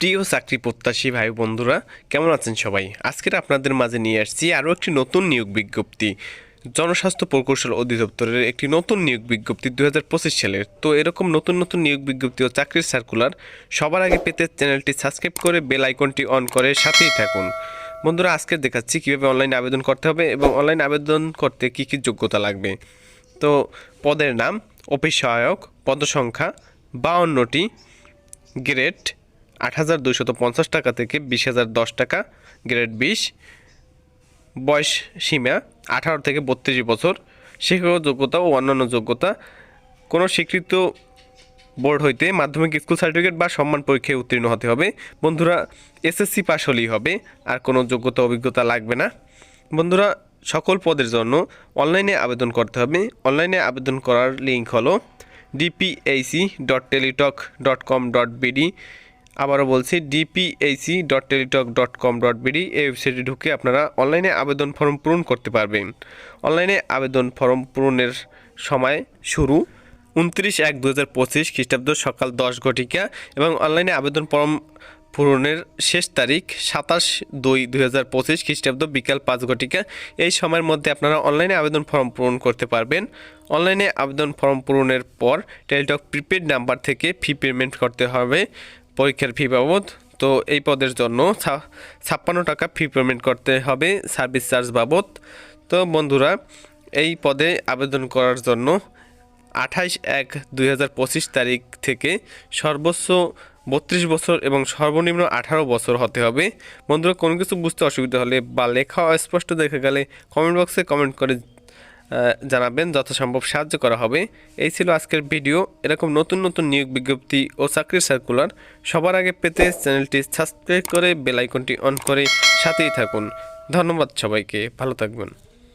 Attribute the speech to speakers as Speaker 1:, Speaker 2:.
Speaker 1: প্রিয় চাকরি প্রত্যাশী ভাই বন্ধুরা, কেমন আছেন সবাই? আজকের আপনাদের মাঝে নিয়ে আসছি আরও একটি নতুন নিয়োগ বিজ্ঞপ্তি। জনস্বাস্থ্য প্রকৌশল অধিদপ্তরের একটি নতুন নিয়োগ বিজ্ঞপ্তি দু হাজার পঁচিশ সালের। তো এরকম নতুন নতুন নিয়োগ বিজ্ঞপ্তি ও চাকরির সার্কুলার সবার আগে পেতে চ্যানেলটি সাবস্ক্রাইব করে বেল আইকনটি অন করে সাথেই থাকুন। বন্ধুরা, আজকে দেখাচ্ছি কীভাবে অনলাইনে আবেদন করতে হবে এবং অনলাইন আবেদন করতে কী কী যোগ্যতা লাগবে। তো পদের নাম, অফিস সহায়ক, পদসংখ্যা, বাউন্নটি গ্রেড আট হাজার পঞ্চাশ টাকা থেকে বিশ হাজার দশ টাকা, গ্রেড বিশ। বয়স সীমা আঠারো থেকে বত্রিশ বছর। শিক্ষাগত যোগ্যতা ও অন্যান্য যোগ্যতা। কোনো স্বীকৃত বোর্ড হইতে মাধ্যমিক স্কুল সার্টিফিকেট বা সম্মান পরীক্ষায় উত্তীর্ণ হতে হবে। বন্ধুরা, এসএসসি পাস হলেই হবে, আর কোনো যোগ্যতা অভিজ্ঞতা লাগবে না। বন্ধুরা, সকল পদের জন্য অনলাইনে আবেদন করতে হবে। অনলাইনে আবেদন করার লিঙ্ক হলো DPAC dot Teletalk dot com dot BD আবারও বলছি DPAC dot Teletalk dot com dot BD এই ওয়েবসাইটে ঢুকে আপনারা অনলাইনে আবেদন ফর্ম পূরণ করতে পারবেন। অনলাইনে আবেদন ফর্ম পূরণের সময় শুরু উনত্রিশ এক দু হাজার পঁচিশ খ্রিস্টাব্দ সকাল দশ ঘটিকা এবং অনলাইনে আবেদন ফর্ম পূরণের শেষ তারিখ সাতাশ দুই দুই হাজার পঁচিশ খ্রিস্টাব্দ বিকাল পাঁচ ঘটিকা। এই সময়ের মধ্যে আপনারা অনলাইনে আবেদন ফর্ম পূরণ করতে পারবেন। অনলাইনে আবেদন ফর্ম পূরণের পর টেলিটক প্রিপেড নাম্বার থেকে ফি পেমেন্ট করতে হবে। পরীক্ষার ফি বাবদ। তো এই পদের জন্য ছাপ্পান্ন টাকা ফি পেমেন্ট করতে হবে সার্ভিস চার্জ বাবদ। তো বন্ধুরা, এই পদে আবেদন করার জন্য আঠাইশ এক দুই তারিখ থেকে সর্বোচ্চ বত্রিশ বছর এবং সর্বনিম্ন আঠারো বছর হতে হবে। বন্ধুরা, কোনো কিছু বুঝতে অসুবিধা হলে বা লেখা অস্পষ্ট দেখে গেলে কমেন্ট বক্সে কমেন্ট করে জানাবেন যথাসম্ভব সাহায্য করা হবে। এই ছিল আজকের ভিডিও। এরকম নতুন নতুন নিয়োগ বিজ্ঞপ্তি ও চাকরির সার্কুলার সবার আগে পেতে চ্যানেলটি সাবস্ক্রাইব করে বেলাইকনটি অন করে সাথেই থাকুন। ধন্যবাদ সবাইকে। ভালো থাকবেন।